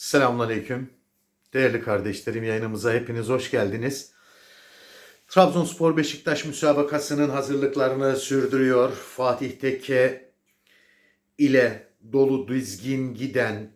Selamünaleyküm. Değerli kardeşlerim yayınımıza hepiniz hoş geldiniz. Trabzonspor Beşiktaş müsabakasının hazırlıklarını sürdürüyor. Fatih Tekke ile dolu dizgin giden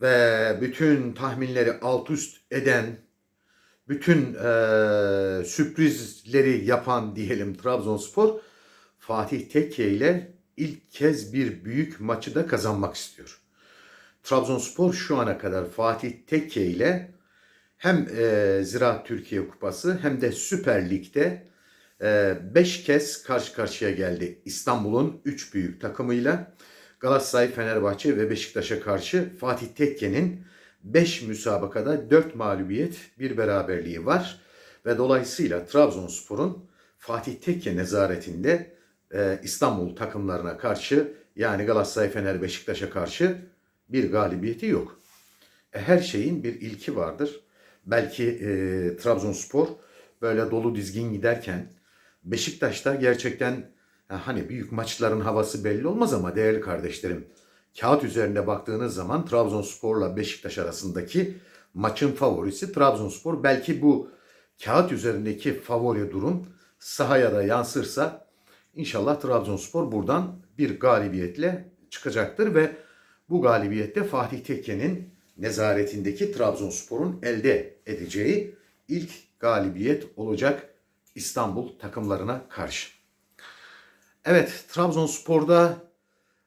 ve bütün tahminleri alt üst eden, bütün eee, sürprizleri yapan diyelim Trabzonspor Fatih Tekke ile ilk kez bir büyük maçı da kazanmak istiyor. Trabzonspor şu ana kadar Fatih Tekke ile hem e, Ziraat Türkiye Kupası hem de Süper Lig'de 5 kez karşı karşıya geldi. İstanbul'un 3 büyük takımıyla Galatasaray, Fenerbahçe ve Beşiktaş'a karşı Fatih Tekke'nin 5 müsabakada 4 mağlubiyet, bir beraberliği var. Ve dolayısıyla Trabzonspor'un Fatih Tekke nezaretinde e, İstanbul takımlarına karşı yani Galatasaray, Fener, Beşiktaş'a karşı bir galibiyeti yok. E, her şeyin bir ilki vardır. Belki e, Trabzonspor böyle dolu dizgin giderken Beşiktaş'ta gerçekten ya hani büyük maçların havası belli olmaz ama değerli kardeşlerim kağıt üzerinde baktığınız zaman Trabzonspor'la Beşiktaş arasındaki maçın favorisi Trabzonspor. Belki bu kağıt üzerindeki favori durum sahaya da yansırsa inşallah Trabzonspor buradan bir galibiyetle çıkacaktır ve bu galibiyette Fatih Tekke'nin nezaretindeki Trabzonspor'un elde edeceği ilk galibiyet olacak İstanbul takımlarına karşı. Evet, Trabzonspor'da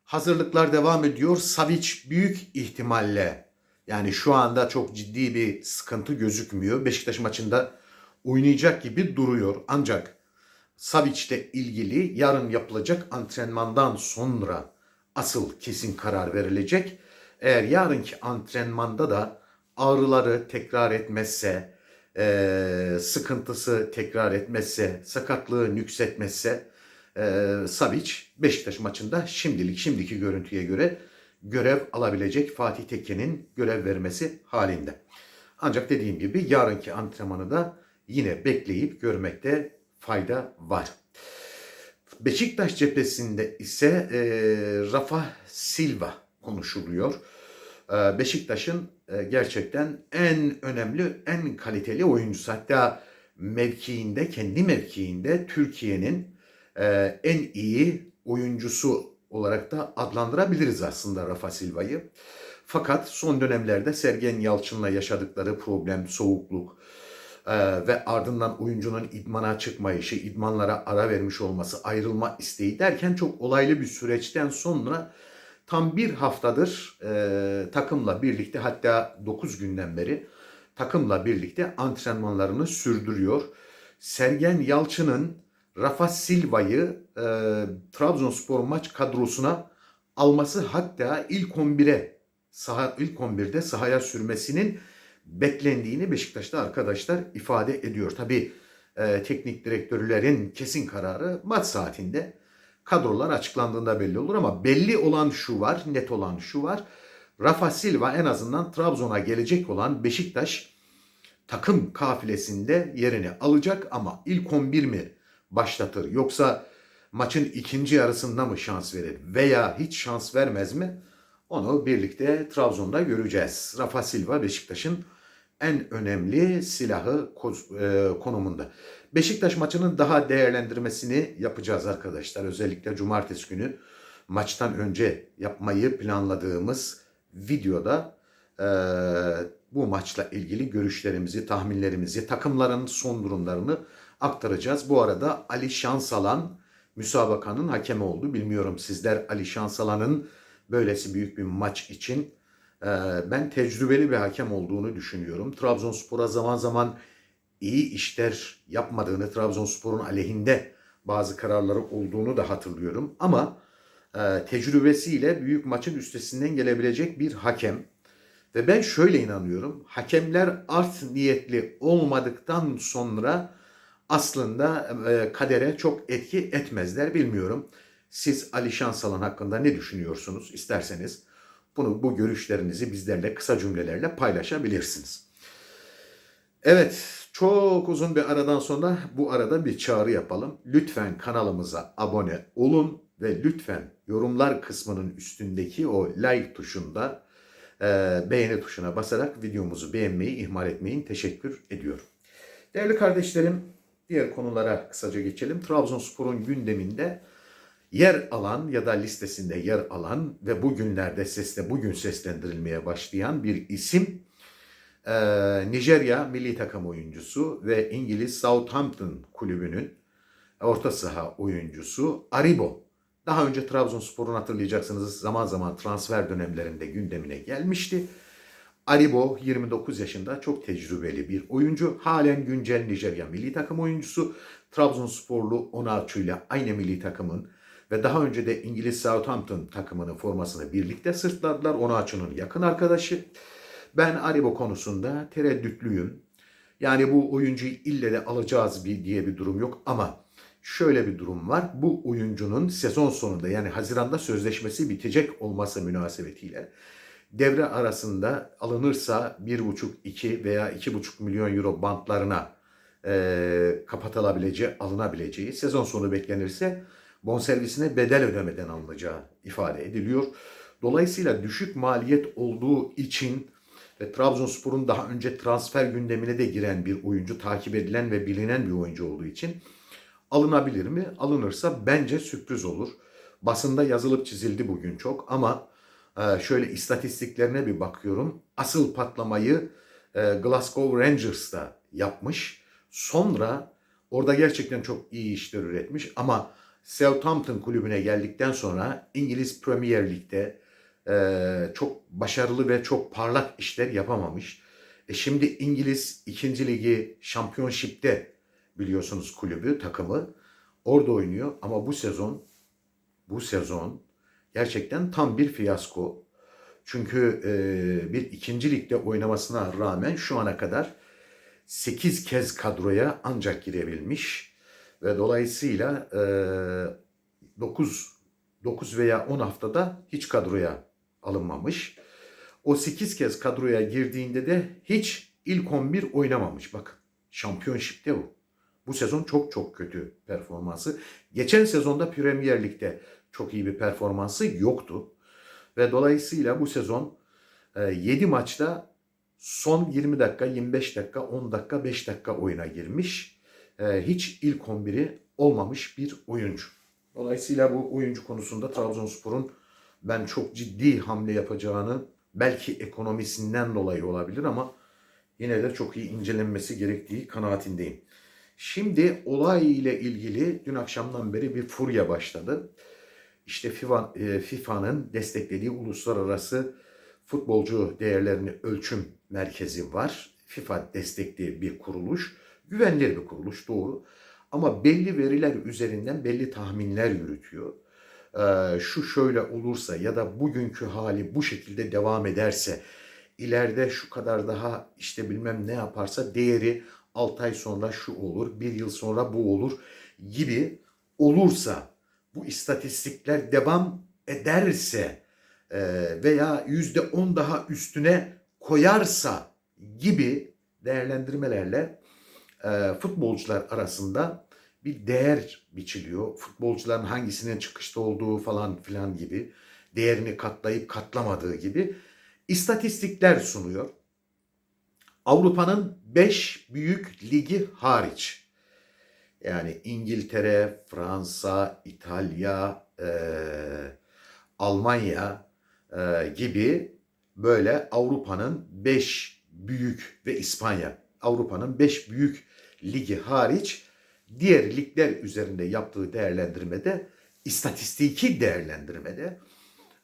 hazırlıklar devam ediyor. Savic büyük ihtimalle yani şu anda çok ciddi bir sıkıntı gözükmüyor. Beşiktaş maçında oynayacak gibi duruyor. Ancak Savic'le ilgili yarın yapılacak antrenmandan sonra asıl kesin karar verilecek. Eğer yarınki antrenmanda da ağrıları tekrar etmezse, eee, sıkıntısı tekrar etmezse, sakatlığı nüksetmezse eee Savic Beşiktaş maçında şimdilik şimdiki görüntüye göre görev alabilecek Fatih Tekke'nin görev vermesi halinde. Ancak dediğim gibi yarınki antrenmanı da yine bekleyip görmekte fayda var. Beşiktaş cephesinde ise e, Rafa Silva konuşuluyor. E, Beşiktaş'ın e, gerçekten en önemli, en kaliteli oyuncusu. Hatta mevkiinde, kendi mevkiinde Türkiye'nin e, en iyi oyuncusu olarak da adlandırabiliriz aslında Rafa Silva'yı. Fakat son dönemlerde Sergen Yalçın'la yaşadıkları problem, soğukluk, ee, ve ardından oyuncunun idmana çıkmayışı, idmanlara ara vermiş olması, ayrılma isteği derken çok olaylı bir süreçten sonra tam bir haftadır e, takımla birlikte hatta 9 günden beri takımla birlikte antrenmanlarını sürdürüyor. Sergen Yalçın'ın Rafa Silva'yı e, Trabzonspor maç kadrosuna alması hatta ilk 11'e saha, ilk 11'de sahaya sürmesinin beklendiğini Beşiktaş'ta arkadaşlar ifade ediyor. Tabi e, teknik direktörlerin kesin kararı maç saatinde kadrolar açıklandığında belli olur ama belli olan şu var, net olan şu var. Rafa Silva en azından Trabzon'a gelecek olan Beşiktaş takım kafilesinde yerini alacak ama ilk 11 mi başlatır yoksa maçın ikinci yarısında mı şans verir veya hiç şans vermez mi? Onu birlikte Trabzon'da göreceğiz. Rafa Silva Beşiktaş'ın en önemli silahı e, konumunda. Beşiktaş maçının daha değerlendirmesini yapacağız arkadaşlar. Özellikle cumartesi günü maçtan önce yapmayı planladığımız videoda e, bu maçla ilgili görüşlerimizi, tahminlerimizi, takımların son durumlarını aktaracağız. Bu arada Ali Şansalan müsabakanın hakemi oldu. Bilmiyorum sizler Ali Şansalan'ın böylesi büyük bir maç için ben tecrübeli bir hakem olduğunu düşünüyorum. Trabzonspor'a zaman zaman iyi işler yapmadığını, Trabzonspor'un aleyhinde bazı kararları olduğunu da hatırlıyorum. Ama e, tecrübesiyle büyük maçın üstesinden gelebilecek bir hakem. Ve ben şöyle inanıyorum. Hakemler art niyetli olmadıktan sonra aslında e, kadere çok etki etmezler bilmiyorum. Siz Ali Şansalan hakkında ne düşünüyorsunuz? İsterseniz bunu bu görüşlerinizi bizlerle kısa cümlelerle paylaşabilirsiniz. Evet, çok uzun bir aradan sonra bu arada bir çağrı yapalım. Lütfen kanalımıza abone olun ve lütfen yorumlar kısmının üstündeki o like tuşunda e, beğeni tuşuna basarak videomuzu beğenmeyi ihmal etmeyin. Teşekkür ediyorum. Değerli kardeşlerim, diğer konulara kısaca geçelim. Trabzonspor'un gündeminde yer alan ya da listesinde yer alan ve bugünlerde sesle bugün seslendirilmeye başlayan bir isim e, Nijerya milli takım oyuncusu ve İngiliz Southampton kulübünün orta saha oyuncusu Aribo. Daha önce Trabzonspor'un hatırlayacaksınız zaman zaman transfer dönemlerinde gündemine gelmişti. Aribo 29 yaşında çok tecrübeli bir oyuncu. Halen güncel Nijerya milli takım oyuncusu. Trabzonsporlu Onaçu ile aynı milli takımın ve daha önce de İngiliz Southampton takımının formasını birlikte sırtladılar. Onaçu'nun yakın arkadaşı. Ben Aribo konusunda tereddütlüyüm. Yani bu oyuncuyu ille de alacağız bir diye bir durum yok ama şöyle bir durum var. Bu oyuncunun sezon sonunda yani Haziran'da sözleşmesi bitecek olması münasebetiyle devre arasında alınırsa 1,5-2 veya 2,5 milyon euro bantlarına e, kapatılabileceği, alınabileceği, sezon sonu beklenirse bonservisine bedel ödemeden alınacağı ifade ediliyor. Dolayısıyla düşük maliyet olduğu için ve Trabzonspor'un daha önce transfer gündemine de giren bir oyuncu, takip edilen ve bilinen bir oyuncu olduğu için alınabilir mi? Alınırsa bence sürpriz olur. Basında yazılıp çizildi bugün çok ama e, şöyle istatistiklerine bir bakıyorum. Asıl patlamayı e, Glasgow Rangers'ta yapmış. Sonra orada gerçekten çok iyi işler üretmiş ama Southampton kulübüne geldikten sonra İngiliz Premier Lig'de e, çok başarılı ve çok parlak işler yapamamış. E şimdi İngiliz 2. Ligi Championship'te biliyorsunuz kulübü, takımı orada oynuyor ama bu sezon bu sezon gerçekten tam bir fiyasko. Çünkü e, bir ikinci ligde oynamasına rağmen şu ana kadar 8 kez kadroya ancak girebilmiş ve dolayısıyla e, 9 9 veya 10 haftada hiç kadroya alınmamış. O 8 kez kadroya girdiğinde de hiç ilk 11 oynamamış. Bakın şampiyonşipte bu. Bu sezon çok çok kötü performansı. Geçen sezonda Premier Lig'de çok iyi bir performansı yoktu. Ve dolayısıyla bu sezon 7 maçta son 20 dakika, 25 dakika, 10 dakika, 5 dakika oyuna girmiş. Hiç ilk 11'i olmamış bir oyuncu. Dolayısıyla bu oyuncu konusunda Trabzonspor'un ben çok ciddi hamle yapacağını belki ekonomisinden dolayı olabilir ama yine de çok iyi incelenmesi gerektiği kanaatindeyim. Şimdi olay ile ilgili dün akşamdan beri bir furya başladı. İşte e, FIFA'nın desteklediği uluslararası futbolcu değerlerini ölçüm merkezi var. FIFA destekli bir kuruluş. Güvenilir bir kuruluş doğru. Ama belli veriler üzerinden belli tahminler yürütüyor. Ee, şu şöyle olursa ya da bugünkü hali bu şekilde devam ederse ileride şu kadar daha işte bilmem ne yaparsa değeri 6 ay sonra şu olur, 1 yıl sonra bu olur gibi olursa bu istatistikler devam ederse e, veya yüzde on daha üstüne koyarsa gibi değerlendirmelerle e, futbolcular arasında bir değer biçiliyor. Futbolcuların hangisinin çıkışta olduğu falan filan gibi değerini katlayıp katlamadığı gibi istatistikler sunuyor. Avrupa'nın 5 büyük ligi hariç yani İngiltere, Fransa, İtalya, e, Almanya e, gibi böyle Avrupa'nın 5 büyük ve İspanya Avrupa'nın 5 büyük ligi hariç diğer ligler üzerinde yaptığı değerlendirmede istatistiki değerlendirmede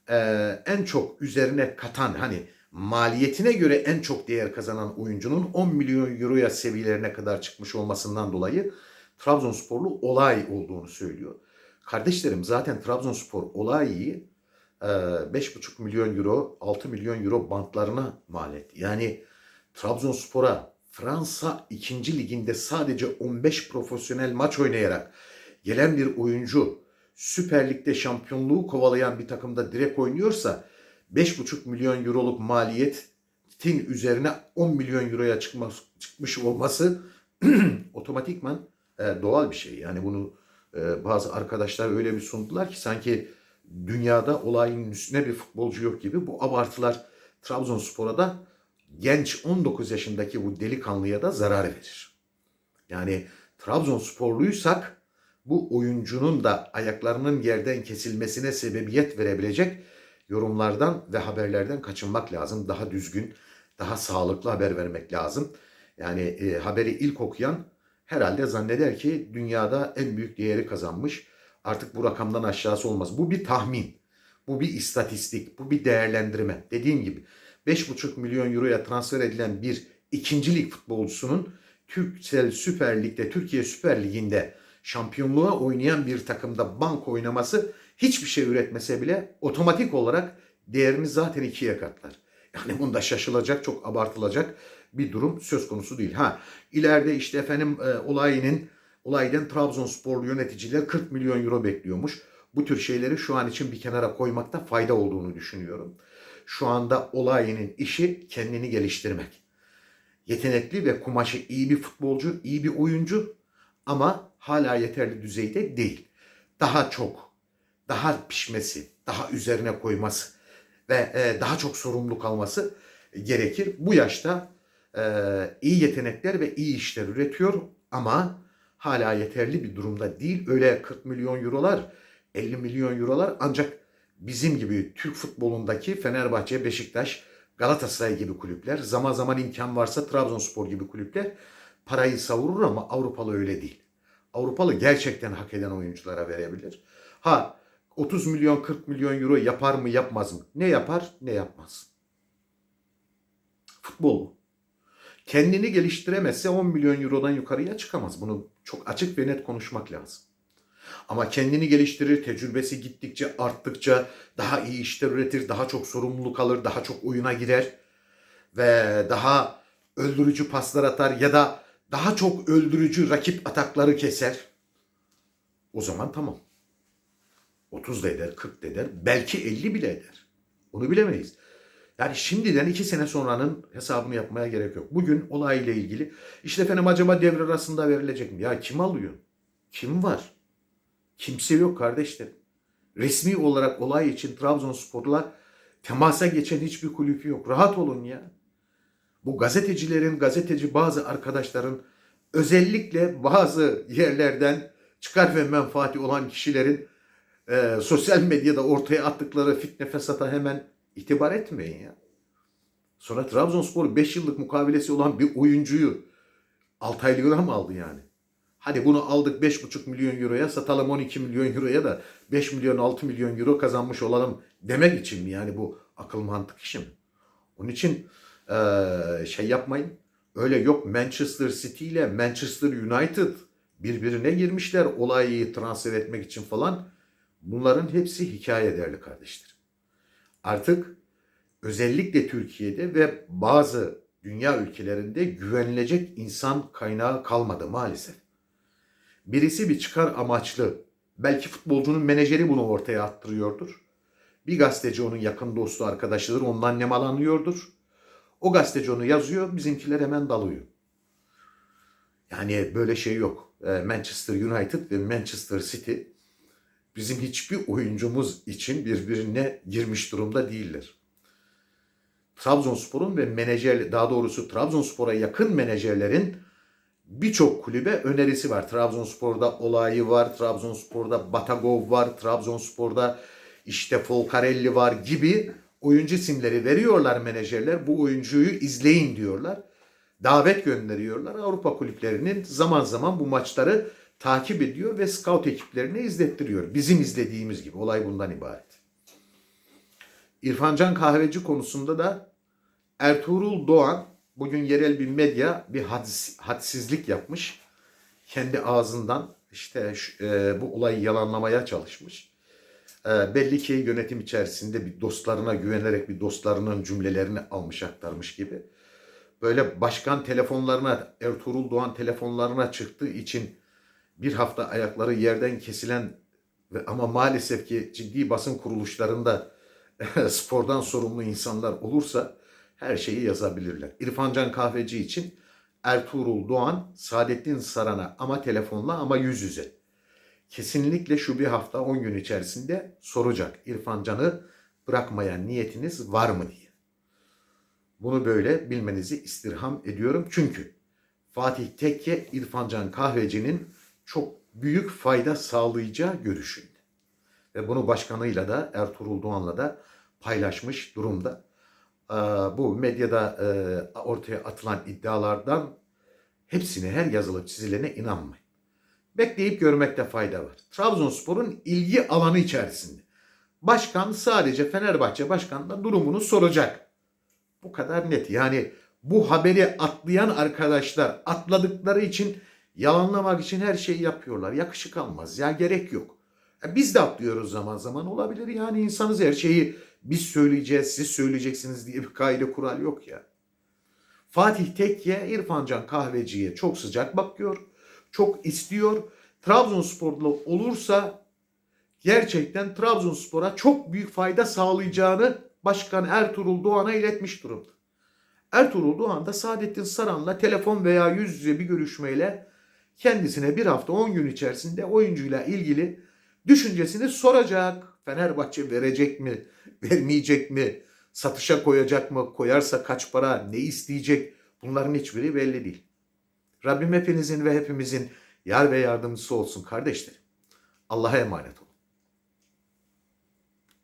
e, en çok üzerine katan hani maliyetine göre en çok değer kazanan oyuncunun 10 milyon euroya seviyelerine kadar çıkmış olmasından dolayı Trabzonsporlu olay olduğunu söylüyor. Kardeşlerim zaten Trabzonspor olayı 5,5 milyon euro, 6 milyon euro bantlarına mal etti. Yani Trabzonspor'a Fransa 2. liginde sadece 15 profesyonel maç oynayarak gelen bir oyuncu Süper Lig'de şampiyonluğu kovalayan bir takımda direkt oynuyorsa 5,5 milyon euroluk maliyetin üzerine 10 milyon euroya çıkmış, çıkmış olması otomatikman e, doğal bir şey. Yani bunu e, bazı arkadaşlar öyle bir sundular ki sanki dünyada olayın üstüne bir futbolcu yok gibi bu abartılar Trabzonspor'a da genç 19 yaşındaki bu delikanlıya da zarar verir. Yani Trabzonsporluysak bu oyuncunun da ayaklarının yerden kesilmesine sebebiyet verebilecek yorumlardan ve haberlerden kaçınmak lazım. Daha düzgün, daha sağlıklı haber vermek lazım. Yani e, haberi ilk okuyan herhalde zanneder ki dünyada en büyük değeri kazanmış. Artık bu rakamdan aşağısı olmaz. Bu bir tahmin. Bu bir istatistik. Bu bir değerlendirme. Dediğim gibi 5,5 milyon euroya transfer edilen bir ikinci lig futbolcusunun Türksel Süper Lig'de, Türkiye Süper Ligi'nde şampiyonluğa oynayan bir takımda bank oynaması hiçbir şey üretmese bile otomatik olarak değerini zaten ikiye katlar. Yani bunda şaşılacak, çok abartılacak bir durum söz konusu değil. Ha ileride işte efendim e, olayının olaydan Trabzonsporlu yöneticiler 40 milyon euro bekliyormuş. Bu tür şeyleri şu an için bir kenara koymakta fayda olduğunu düşünüyorum. Şu anda olayının işi kendini geliştirmek. Yetenekli ve kumaşı iyi bir futbolcu, iyi bir oyuncu ama hala yeterli düzeyde değil. Daha çok, daha pişmesi, daha üzerine koyması ve e, daha çok sorumluluk alması gerekir. Bu yaşta e, iyi yetenekler ve iyi işler üretiyor ama hala yeterli bir durumda değil. Öyle 40 milyon eurolar, 50 milyon eurolar ancak bizim gibi Türk futbolundaki Fenerbahçe, Beşiktaş, Galatasaray gibi kulüpler, zaman zaman imkan varsa Trabzonspor gibi kulüpler parayı savurur ama Avrupalı öyle değil. Avrupalı gerçekten hak eden oyunculara verebilir. Ha 30 milyon 40 milyon euro yapar mı yapmaz mı? Ne yapar ne yapmaz. Futbol. Kendini geliştiremezse 10 milyon eurodan yukarıya çıkamaz. Bunu çok açık ve net konuşmak lazım. Ama kendini geliştirir, tecrübesi gittikçe arttıkça daha iyi işler üretir, daha çok sorumluluk alır, daha çok oyuna girer ve daha öldürücü paslar atar ya da daha çok öldürücü rakip atakları keser. O zaman tamam. 30 da eder, 40 da eder, belki 50 bile eder. Onu bilemeyiz. Yani şimdiden iki sene sonranın hesabını yapmaya gerek yok. Bugün olayla ilgili işte efendim acaba devre arasında verilecek mi? Ya kim alıyor? Kim var? Kimse yok kardeşlerim. Resmi olarak olay için Trabzonspor'la temasa geçen hiçbir kulüp yok. Rahat olun ya. Bu gazetecilerin, gazeteci bazı arkadaşların özellikle bazı yerlerden çıkar ve menfaati olan kişilerin e, sosyal medyada ortaya attıkları fitne fesata hemen itibar etmeyin ya. Sonra Trabzonspor 5 yıllık mukavelesi olan bir oyuncuyu 6 aylığına mı aldı yani? Hadi bunu aldık 5,5 milyon euroya satalım 12 milyon euroya da 5 milyon 6 milyon euro kazanmış olalım demek için mi? Yani bu akıl mantık işi mi? Onun için ee, şey yapmayın. Öyle yok Manchester City ile Manchester United birbirine girmişler olayı transfer etmek için falan. Bunların hepsi hikaye değerli kardeşlerim. Artık özellikle Türkiye'de ve bazı dünya ülkelerinde güvenilecek insan kaynağı kalmadı maalesef. Birisi bir çıkar amaçlı, belki futbolcunun menajeri bunu ortaya attırıyordur. Bir gazeteci onun yakın dostu arkadaşıdır, ondan nemalanıyordur. O gazeteci onu yazıyor, bizimkiler hemen dalıyor. Yani böyle şey yok. Ee, Manchester United ve Manchester City bizim hiçbir oyuncumuz için birbirine girmiş durumda değiller. Trabzonspor'un ve menajer, daha doğrusu Trabzonspor'a yakın menajerlerin birçok kulübe önerisi var. Trabzonspor'da Olayı var, Trabzonspor'da Batagov var, Trabzonspor'da işte Folcarelli var gibi oyuncu isimleri veriyorlar menajerler. Bu oyuncuyu izleyin diyorlar. Davet gönderiyorlar. Avrupa kulüplerinin zaman zaman bu maçları takip ediyor ve scout ekiplerine izlettiriyor. Bizim izlediğimiz gibi. Olay bundan ibaret. İrfancan Kahveci konusunda da Ertuğrul Doğan bugün yerel bir medya bir hadis, hadsizlik yapmış. Kendi ağzından işte e, bu olayı yalanlamaya çalışmış. E, belli ki yönetim içerisinde bir dostlarına güvenerek bir dostlarının cümlelerini almış aktarmış gibi. Böyle başkan telefonlarına Ertuğrul Doğan telefonlarına çıktığı için bir hafta ayakları yerden kesilen ve ama maalesef ki ciddi basın kuruluşlarında spordan sorumlu insanlar olursa her şeyi yazabilirler. İrfancan Kahveci için Ertuğrul Doğan, Saadettin Saran'a ama telefonla ama yüz yüze. Kesinlikle şu bir hafta 10 gün içerisinde soracak. İrfancan'ı bırakmaya niyetiniz var mı diye. Bunu böyle bilmenizi istirham ediyorum. Çünkü Fatih Tekke İrfancan Kahveci'nin çok büyük fayda sağlayacağı görüşünde. Ve bunu başkanıyla da Ertuğrul Doğan'la da paylaşmış durumda. Ee, Bu medyada e, ortaya atılan iddialardan hepsine her yazılıp çizilene inanmayın. Bekleyip görmekte fayda var. Trabzonspor'un ilgi alanı içerisinde. Başkan sadece Fenerbahçe başkanına durumunu soracak. Bu kadar net. Yani bu haberi atlayan arkadaşlar atladıkları için yalanlamak için her şeyi yapıyorlar. Yakışık almaz. Ya gerek yok. E Biz de atlıyoruz zaman zaman olabilir. Yani insanız her şeyi biz söyleyeceğiz, siz söyleyeceksiniz diye bir kaide kural yok ya. Fatih Tekke İrfancan Kahveci'ye çok sıcak bakıyor. Çok istiyor. Trabzonsporlu olursa gerçekten Trabzonspor'a çok büyük fayda sağlayacağını Başkan Ertuğrul Doğan'a iletmiş durumda. Ertuğrul Doğan da Saadettin Saran'la telefon veya yüz yüze bir görüşmeyle kendisine bir hafta 10 gün içerisinde oyuncuyla ilgili düşüncesini soracak. Fenerbahçe verecek mi, vermeyecek mi, satışa koyacak mı, koyarsa kaç para, ne isteyecek bunların hiçbiri belli değil. Rabbim hepinizin ve hepimizin yar ve yardımcısı olsun kardeşlerim. Allah'a emanet olun.